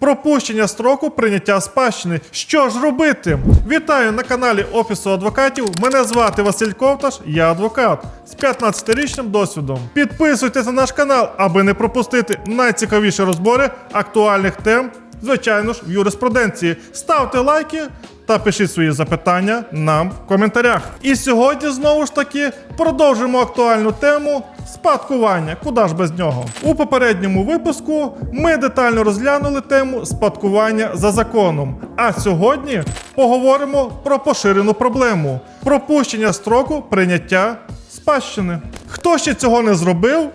Пропущення строку прийняття спадщини. Що ж робити? Вітаю на каналі Офісу адвокатів. Мене звати Василь Ковташ, я адвокат з 15-річним досвідом. Підписуйтесь на наш канал, аби не пропустити найцікавіші розбори актуальних тем, звичайно ж, в юриспруденції. Ставте лайки та пишіть свої запитання нам в коментарях. І сьогодні знову ж таки продовжимо актуальну тему спадкування. Куди ж без нього? У попередньому випуску ми детально розглянули тему спадкування за законом. А сьогодні поговоримо про поширену проблему пропущення строку прийняття спадщини. Хто ще цього не зробив?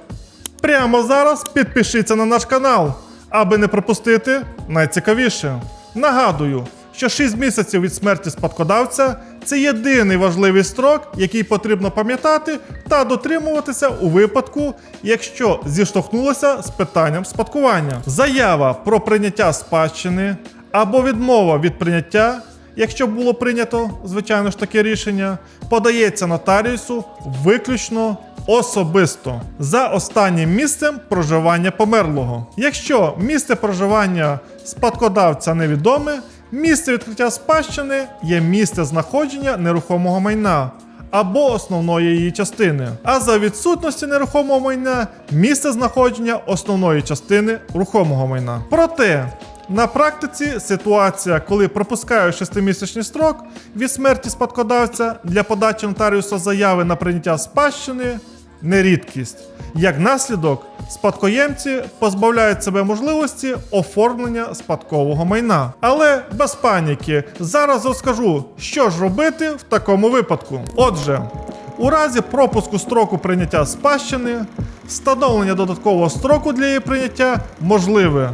Прямо зараз підпишіться на наш канал, аби не пропустити найцікавіше. Нагадую, що 6 місяців від смерті спадкодавця це єдиний важливий строк, який потрібно пам'ятати та дотримуватися у випадку, якщо зіштовхнулося з питанням спадкування. Заява про прийняття спадщини або відмова від прийняття якщо було прийнято, звичайно ж таке рішення, подається нотаріусу виключно особисто за останнім місцем проживання померлого. Якщо місце проживання спадкодавця невідоме, місце відкриття спадщини є місце знаходження нерухомого майна. Або основної її частини, а за відсутності нерухомого майна місце знаходження основної частини рухомого майна. Проте на практиці ситуація, коли пропускають шестимісячний строк від смерті спадкодавця для подачі нотаріуса заяви на прийняття спадщини не рідкість. Як наслідок, спадкоємці позбавляють себе можливості оформлення спадкового майна. Але без паніки, зараз розкажу, що ж робити в такому випадку. Отже, у разі пропуску строку прийняття спадщини, встановлення додаткового строку для її прийняття можливе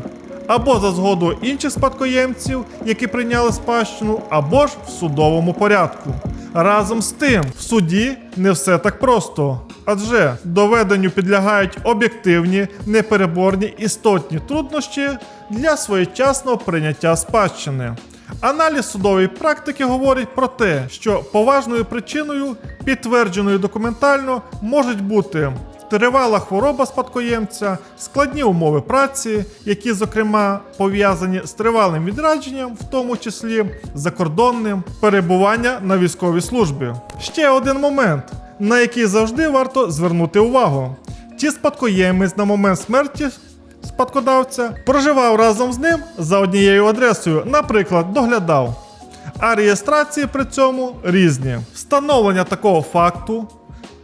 або за згодою інших спадкоємців, які прийняли спадщину, або ж в судовому порядку. Разом з тим, в суді не все так просто, адже доведенню підлягають об'єктивні, непереборні істотні труднощі для своєчасного прийняття спадщини. Аналіз судової практики говорить про те, що поважною причиною, підтвердженою документально, можуть бути тривала хвороба спадкоємця, складні умови праці, які, зокрема, пов'язані з тривалим відрадженням, в тому числі закордонним, перебування на військовій службі. Ще один момент, на який завжди варто звернути увагу: чи спадкоємець на момент смерті спадкодавця проживав разом з ним за однією адресою, наприклад, доглядав. А реєстрації при цьому різні. Встановлення такого факту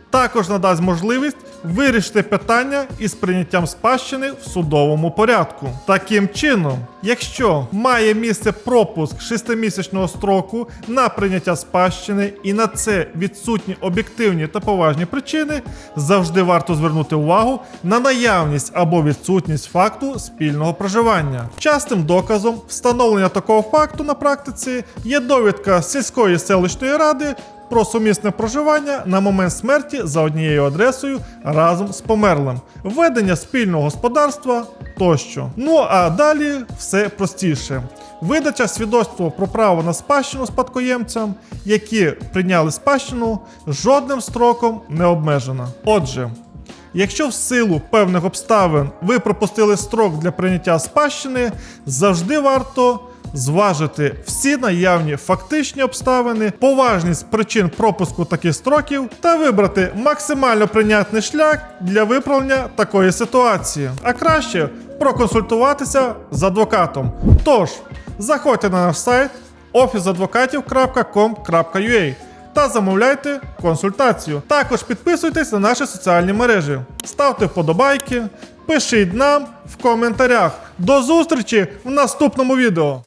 також надасть можливість вирішити питання із прийняттям спадщини в судовому порядку. Таким чином, якщо має місце пропуск шестимісячного строку на прийняття спадщини і на це відсутні об'єктивні та поважні причини, завжди варто звернути увагу на наявність або відсутність факту спільного проживання. Частим доказом встановлення такого факту на практиці є довідка сільської селищної ради про сумісне проживання на момент смерті за однією адресою разом з померлим, ведення спільного господарства тощо. Ну а далі все простіше. Видача свідоцтва про право на спадщину спадкоємцям, які прийняли спадщину, жодним строком не обмежена. Отже, Якщо в силу певних обставин ви пропустили строк для прийняття спадщини, завжди варто зважити всі наявні фактичні обставини, поважність причин пропуску таких строків та вибрати максимально прийнятний шлях для виправлення такої ситуації. А краще проконсультуватися з адвокатом. Тож, заходьте на наш сайт officeadvokatів.com.ua та замовляйте консультацію. Також підписуйтесь на наші соціальні мережі, ставте вподобайки, пишіть нам в коментарях. До зустрічі в наступному відео.